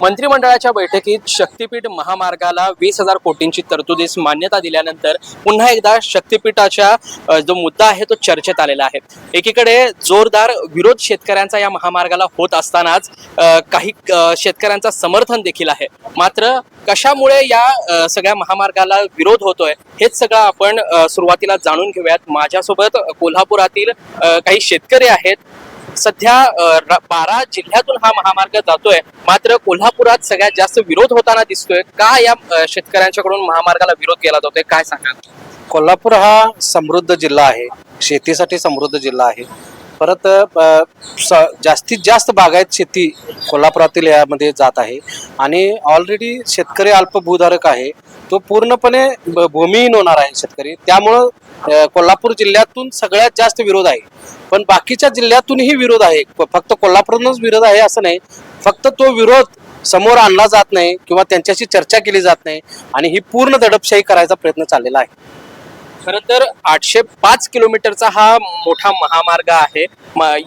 मंत्रिमंडळाच्या बैठकीत शक्तीपीठ महामार्गाला वीस हजार कोटींची तरतुदीस मान्यता दिल्यानंतर पुन्हा एकदा शक्तीपीठाच्या जो मुद्दा आहे तो चर्चेत आलेला आहे. एकीकडे जोरदार विरोध शेतकऱ्यांचा या महामार्गाला होत असतानाच काही शेतकऱ्यांचा समर्थन देखील आहे. मात्र कशामुळे या सगळ्या महामार्गाला विरोध होतोय हेच सगळं आपण सुरुवातीला जाणून घेऊयात. माझ्यासोबत कोल्हापुरातील काही शेतकरी आहेत सध्या बारा जिल्ह्यातून हा महामार्ग जातोय. मात्र कोल्हापुरात सगळ्यात जास्त विरोध होताना दिसतोय. का या शेतकऱ्यांच्याकडून महामार्गाला विरोध केला जातोय? काय सांगाल? कोल्हापूर हा समृद्ध जिल्हा आहे. शेतीसाठी समृद्ध जिल्हा आहे. परत स- जास्तीत जास्त बागायत शेती कोल्हापुरातील यामध्ये जात आहे. आणि ऑलरेडी शेतकरी अल्पभूधारक आहे. तो पूर्णपणे भूमिहीन होणार आहे शेतकरी. त्यामुळं कोल्हापूर जिल्ह्यातून सगळ्यात जास्त विरोध आहे. पण बाकीच्या जिल्ह्यातूनही विरोध आहे. फक्त कोल्हापूरनंच विरोध आहे असं नाही. फक्त तो विरोध समोर आणला जात नाही किंवा त्यांच्याशी चर्चा केली जात नाही आणि ही पूर्ण दडपशाही करायचा प्रयत्न चाललेला आहे. खर तर आठशे पाच किलोमीटरचा हा मोठा महामार्ग आहे.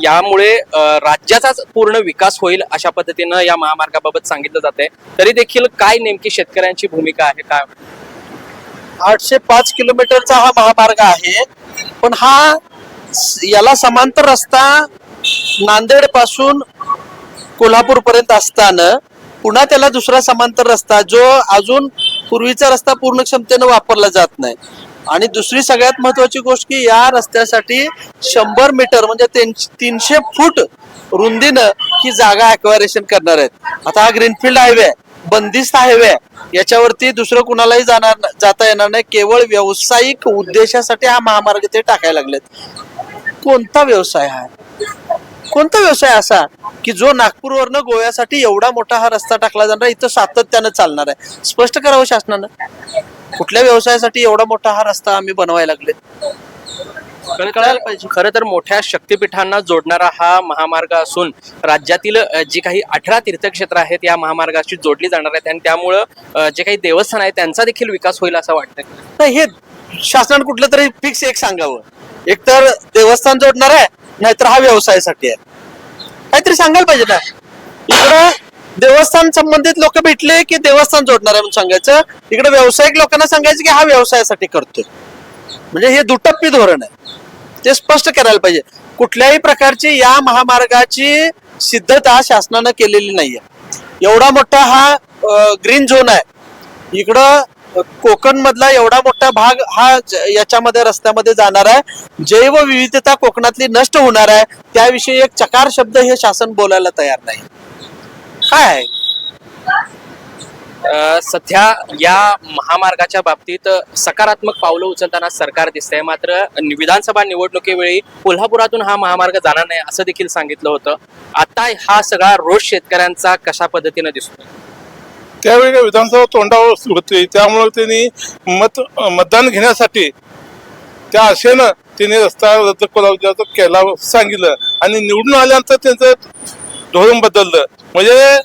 यामुळे राज्याचाच पूर्ण विकास होईल अशा पद्धतीनं या महामार्गाबाबत सांगितलं जाते तरी देखील काय नेमकी शेतकऱ्यांची भूमिका आहे काय? आठशे पाच किलोमीटरचा हा महामार्ग आहे. पण हा याला समांतर रस्ता नांदेडपासून कोल्हापूर पर्यंत असताना पुन्हा त्याला दुसरा समांतर रस्ता जो अजून पूर्वीचा रस्ता पूर्ण क्षमतेनं वापरला जात नाही. आणि दुसरी सगळ्यात महत्वाची गोष्ट की या रस्त्यासाठी शंभर मीटर म्हणजे तीनशे फूट रुंदीनं ही जागा अक्वायरेशन करणार आहेत. आता हा ग्रीनफील्ड हायवे आहे. बंदिस्त हायवे याच्यावरती दुसरं कुणालाही जाणार जाता येणार नाही. केवळ व्यावसायिक उद्देशासाठी हा महामार्ग ते टाकायला लागलेत. कोणता व्यवसाय हा? कोणता व्यवसाय असा की जो नागपूरवरनं गोव्यासाठी एवढा मोठा हा रस्ता टाकला जाणार इथं सातत्यानं चालणार आहे? स्पष्ट करावं शासनानं. कुठल्या व्यवसायासाठी एवढा मोठा हा रस्ता आम्ही बनवायला लागले खरं तर मोठ्या शक्तिपीठांना जोडणारा हा महामार्ग असून राज्यातील जी काही अठरा तीर्थक्षेत्र आहेत या महामार्गाशी जोडली जाणार आहेत आणि त्यामुळं जे काही देवस्थान आहे त्यांचा देखील विकास होईल असं वाटतंय. तर हे शासनाने कुठलं तरी फिक्स एक सांगावं. एक तर देवस्थान जोडणार आहे नाहीतर हा व्यवसायासाठी आहे. काहीतरी सांगायला पाहिजे ना. इकडं देवस्थान संबंधित लोक भेटले की देवस्थान जोडणार आहे म्हणून सांगायचं. इकडे व्यावसायिक लोकांना सांगायचं की हा व्यवसायासाठी करतोय. म्हणजे हे दुटप्पी धोरण आहे. ते स्पष्ट करायला पाहिजे. कुठल्याही प्रकारची या महामार्गाची सिद्धता शासनानं केलेली नाहीये. एवढा मोठा हा ग्रीन झोन आहे. इकडं कोकण मधला एवढा मोठा भाग हा याच्यामध्ये रस्त्यामध्ये जाणार आहे. जैव विविधता कोकणातली नष्ट होणार आहे. त्याविषयी एक चकार शब्द हे शासन बोलायला तयार नाही. काय आहे? सध्या या महामार्गाच्या बाबतीत सकारात्मक पावलं उचलताना सरकार दिसतंय. मात्र विधानसभा निवडणुकीवेळी कोल्हापुरातून हा महामार्ग जाणार नाही असं देखील सांगितलं होतं. आता हा सगळा रोष शेतकऱ्यांचा कशा पद्धतीनं दिसतो त्यावेळी विधानसभा तोंडावर होती. त्यामुळे त्यांनी मत मतदान घेण्यासाठी त्या आशेनं त्यांनी रस्ता रद्द करावं केला सांगितलं. आणि निवडून आल्यानंतर त्यांचं धोरण बदललं. म्हणजे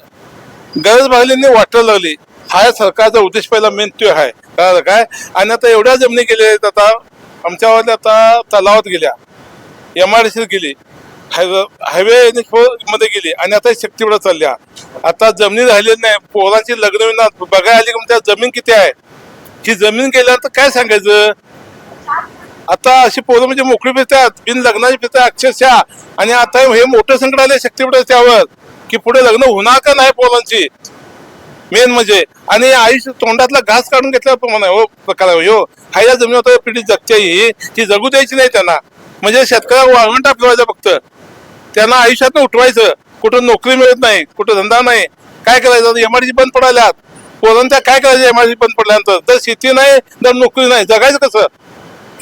गरज भागल्यांनी वाटायला लागली. हा सरकारचा उद्देश पहिला मेन तो आहे. कळालं काय? आणि आता एवढ्या जमिनी गेल्या आहेत आता आमच्यावर आता तलावात गेल्या. एम आर सीत गेली. हायवे हायवे मध्ये गेली. आणि आता शक्तीकडे चालल्या. आता जमिनी राहिलेली नाही. पोरांची लग्न विना बघायला आली की जमीन किती आहे? ही जमीन गेल्यानंतर काय सांगायचं? आता अशी पोरं म्हणजे मोकळी फिरतात. बिन लग्नाची फिरतात. अक्षरशः. आणि आता हे मोठं संकट आले शक्तीपीठ त्यावर. की पुढे लग्न होणार का नाही पोरांची? मेन म्हणजे. आणि आयुष्य तोंडातला घास काढून घेतल्याप्रमाणे हो प्रकार आहे. हो हायला जमीन होता पिढी जगते ही ती जगू द्यायची नाही त्यांना. म्हणजे शेतकऱ्या वाळवंट टाकवायचं फक्त. त्यांना आयुष्यात उठवायचं. कुठं नोकरी मिळत नाही कुठं धंदा नाही. काय करायचं? एमआरसी बंद पडायला पोरांच्या काय करायचं एमआरसी बंद पडल्यानंतर? तर शेती नाही तर नोकरी नाही जगायचं कसं?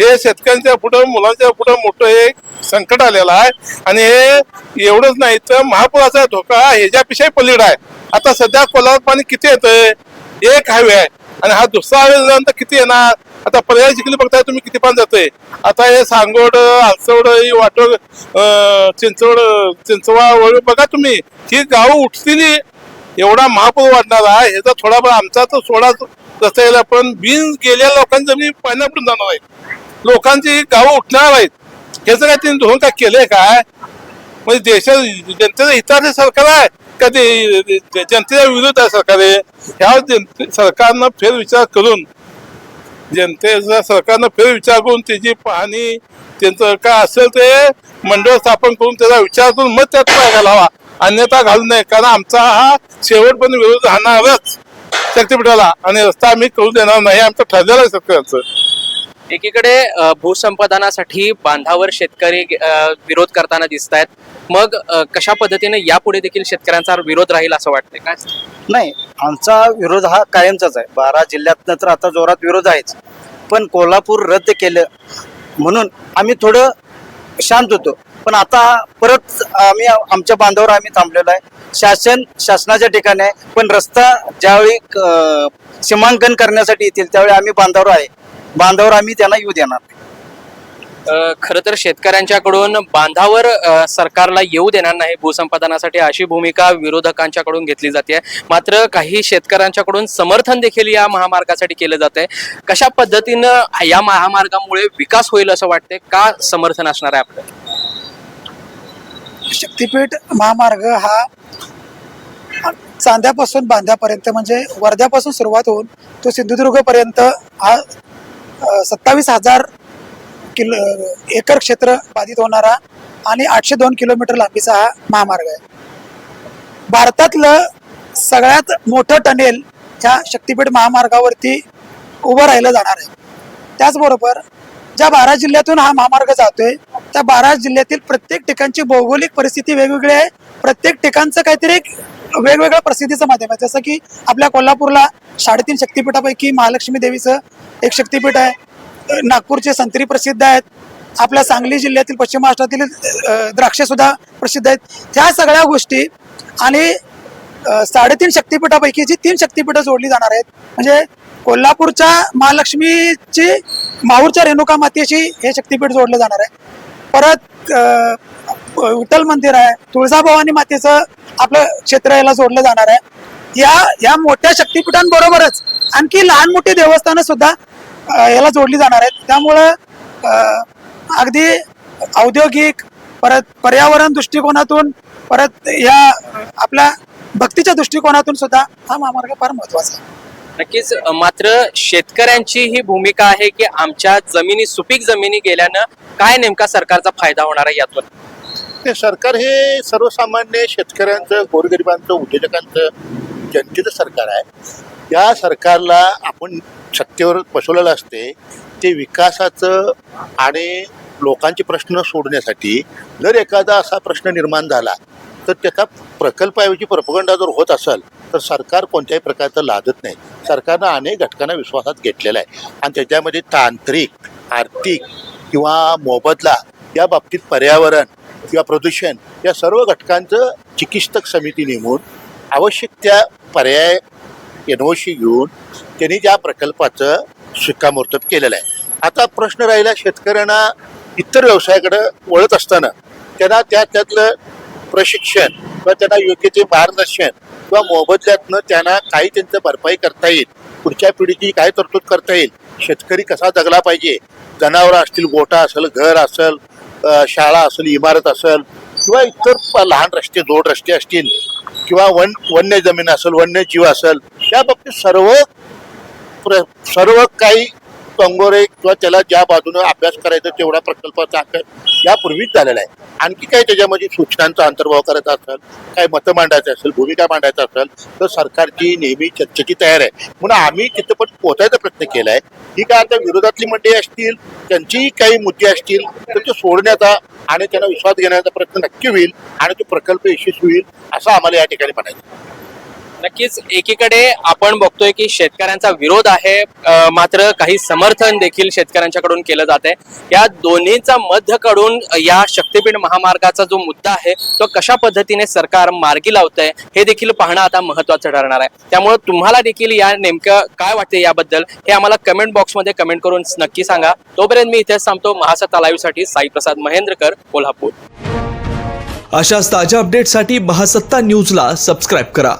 हे शेतकऱ्यांच्या पुढं मुलांच्या पुढं मोठं हे संकट आलेलं आहे. आणि हे एवढंच नाही तर महापुराचा धोका ह्याच्यापेक्षाही पलीड आहे. आता सध्या कोल्हापूर पाणी किती येतंय? एक हायवे आहे. आणि हा दुसरा हायवे झाल्यानंतर किती येणार? आता पर्याय शिकली बघताय तुम्ही किती पाणी जातंय. आता हे सांगोड आलसवड ही वाटोड चिंचवड चिंचवा वळू बघा तुम्ही. ही गावं उठतील. एवढा महापूर वाढणार आहे. ह्याचा थोडाफार आमचा तर सोडा रस्ता येईल पण बिन गेल्या लोकांचं मी पाण्याकडून जाणार आहे. लोकांची गावं उठणार आहेत ह्याचं काय त्यांनी धोरण काय केलंय काय? म्हणजे देशात जनतेचा हिताचे सरकार आहे. का ते जनतेच्या विरोध आहे सरकार ह्या जनते सरकारनं फेरविचार करून जनतेचा सरकारनं फेरविचार करून त्याची पाहणी त्यांचं काय असेल ते मंडळ स्थापन करून त्याचा विचार करून मग त्यात पाय घालावा अन्यथा घालू नये. कारण आमचा हा शेवटपर्यंत विरोध राहणारच शक्तीपीठाला. आणि रस्ता आम्ही करू देणार नाही. आमचं ठरलेलं आहे सरकारचं. एकीकडे भूसंपादनासाठी बांधावर शेतकरी विरोध करताना दिसत आहेत मग कशा पद्धतीने यापुढे देखील शेतकऱ्यांचा विरोध राहील असं वाटतंय? काय नाही आमचा विरोध हा कायमचाच आहे. बारा जिल्ह्यातनं तर आता जोरात विरोध आहेच. पण कोल्हापूर रद्द केलं म्हणून आम्ही थोडं शांत होतो. पण आता परत आम्ही आमच्या बांधावर आम्ही थांबलेलो आहे. शासन शासनाच्या ठिकाणी आहे. पण रस्ता ज्यावेळी सीमांकन करण्यासाठी येतील त्यावेळी आम्ही बांधावर आहे. बांधावर आम्ही त्यांना येऊ देणार नाही. खरं तर शेतकऱ्यांच्याकडून बांधावर अ, सरकारला येऊ देणार नाही. भूसंपादनासाठी अशी भूमिका विरोधकांच्याकडून घेतली जाते. मात्र काही शेतकऱ्यांच्याकडून समर्थन देखील या महामार्गासाठी केलं जात आहे कशा पद्धतीनं या महामार्गामुळे विकास होईल असं वाटतंय? का समर्थन असणार आहे आपलं? शक्तीपीठ महामार्ग हा चांद्यापासून बांध्यापर्यंत म्हणजे वर्ध्यापासून सुरुवात होऊन तो सिंधुदुर्गपर्यंत हा सत्तावीस हजार किलो एकर क्षेत्र बाधित होणारा आणि आठशे दोन किलोमीटर लांबीचा हा महामार्ग आहे. भारतातलं सगळ्यात मोठं टनेल ह्या शक्तीपीठ महामार्गावरती उभं राहिलं जाणार आहे. त्याचबरोबर ज्या बारा जिल्ह्यातून हा महामार्ग जातोय त्या बारा जिल्ह्यातील प्रत्येक ठिकाणची भौगोलिक परिस्थिती वेगवेगळी आहे. प्रत्येक ठिकाणचं काहीतरी एक वेगवेगळ्या प्रसिद्धीचं माध्यम आहे. जसं की आपल्या कोल्हापूरला साडेतीन शक्तीपीठापैकी महालक्ष्मी देवीचं एक शक्तीपीठ आहे. नागपूरचे संत्री प्रसिद्ध आहेत. आपल्या सांगली जिल्ह्यातील पश्चिम महाराष्ट्रातील अ, द्राक्षे सुद्धा प्रसिद्ध आहेत. ह्या सगळ्या गोष्टी आणि साडेतीन शक्तीपीठापैकी जी तीन शक्तीपीठं जोडली जाणार आहेत म्हणजे कोल्हापूरच्या महालक्ष्मीची माहूरच्या रेणुका मातेशी हे शक्तीपीठ जोडलं जाणार आहे. परत विठ्ठल मंदिर आहे तुळजाभवानी मातेचं आपलं क्षेत्र याला जोडलं जाणार आहे. या या मोठ्या शक्तीपीठांबरोबरच आणखी लहान मोठी देवस्थानं सुद्धा याला जोडली जाणार आहेत. त्यामुळं अगदी औद्योगिक परत पर्यावरण दृष्टिकोनातून परत या आपल्या भक्तीच्या दृष्टिकोनातून सुद्धा हा महामार्ग फार महत्त्वाचा आहे. नक्कीच मात्र शेतकऱ्यांची ही भूमिका आहे की आमच्या जमिनी सुपीक जमिनी गेल्यानं काय नेमका सरकारचा फायदा होणार आहे यातून ते सरकार हे सर्वसामान्य शेतकऱ्यांचं गोरगरिबांचं उद्योजकांचं जनतेचं सरकार आहे. या सरकारला आपण सत्तेवर बसवलेलं असते ते विकासाचं आणि लोकांचे प्रश्न सोडण्यासाठी जर एखादा असा प्रश्न निर्माण झाला तर त्याचा प्रकल्पाऐवजी प्रपगंडा जर होत असेल तर सरकार कोणत्याही प्रकारचं लादत नाही. सरकारनं अनेक घटकांना विश्वासात घेतलेला आहे. आणि त्याच्यामध्ये तांत्रिक आर्थिक किंवा मोबदला या बाबतीत पर्यावरण किंवा प्रदूषण या सर्व घटकांचं चिकित्सक समिती नेमून आवश्यक त्या पर्याय एनओशी घेऊन त्यांनी त्या प्रकल्पाचं शिक्कामोर्तब केलेलं आहे. आता प्रश्न राहिला शेतकऱ्यांना इतर व्यवसायाकडं वळत असताना त्यांना त्या त्यातलं प्रशिक्षण किंवा त्यांना योग्य ते मार्गदर्शन किंवा मोबदल्यातनं त्यांना काही त्यांचं भरपाई करता येईल पुढच्या पिढीची काय तरतूद करता येईल शेतकरी कसा जगला पाहिजे जनावरं असतील गोठा असेल घर असेल शाळा असेल इमारत असेल किंवा इतर लहान रस्ते जोड रस्ते असतील किंवा वन वन्य जमीन असेल वन्यजीव असेल त्या बाबतीत सर्व प्र सर्व काही कंगोरे किंवा त्याला ज्या बाजूने अभ्यास करायचा तेवढा प्रकल्पाचा अभ्यास यापूर्वीच झालेला आहे. आणखी काही त्याच्यामध्ये सूचनांचा अंतर्भाव करायचा असेल काही मतं मांडायचं असेल भूमिका मांडायचं असेल तर सरकारची नेहमी चर्चेची तयार आहे. म्हणून आम्ही तिथं पण पोहोचायचा प्रयत्न केला आहे ही काय आता विरोधातली मंडळी असतील त्यांचीही काही मुद्दे असतील तर ते सोडण्याचा आणि त्यांना विश्वास घेण्याचा प्रयत्न नक्की होईल आणि तो प्रकल्प यशस्वी होईल असं आम्हाला या ठिकाणी म्हणायचं नक्कीच एकीकडे आपण बघतोय की शेतकऱ्यांचा विरोध आहे. मात्र काही समर्थन देखील शेतकऱ्यांच्याकडून केलं जात आहे. या दोन्हीचा मध्यकडून या शक्तीपीठ महामार्गाचा जो मुद्दा आहे तो कशा पद्धतीने सरकार मार्गी लावतंय हे देखील पाहणं आता महत्वाचं ठरणार आहे. त्यामुळे तुम्हाला देखील या नेमकं काय वाटते याबद्दल हे आम्हाला कमेंट बॉक्समध्ये कमेंट करून नक्की सांगा. तोपर्यंत मी इथेच थांबतो. महासत्ता लाईव्हसाठी साईप्रसाद साई प्रसाद महेंद्रकर कोल्हापूर. अशाच ताज्या अपडेटसाठी महासत्ता न्यूजला सबस्क्राईब करा.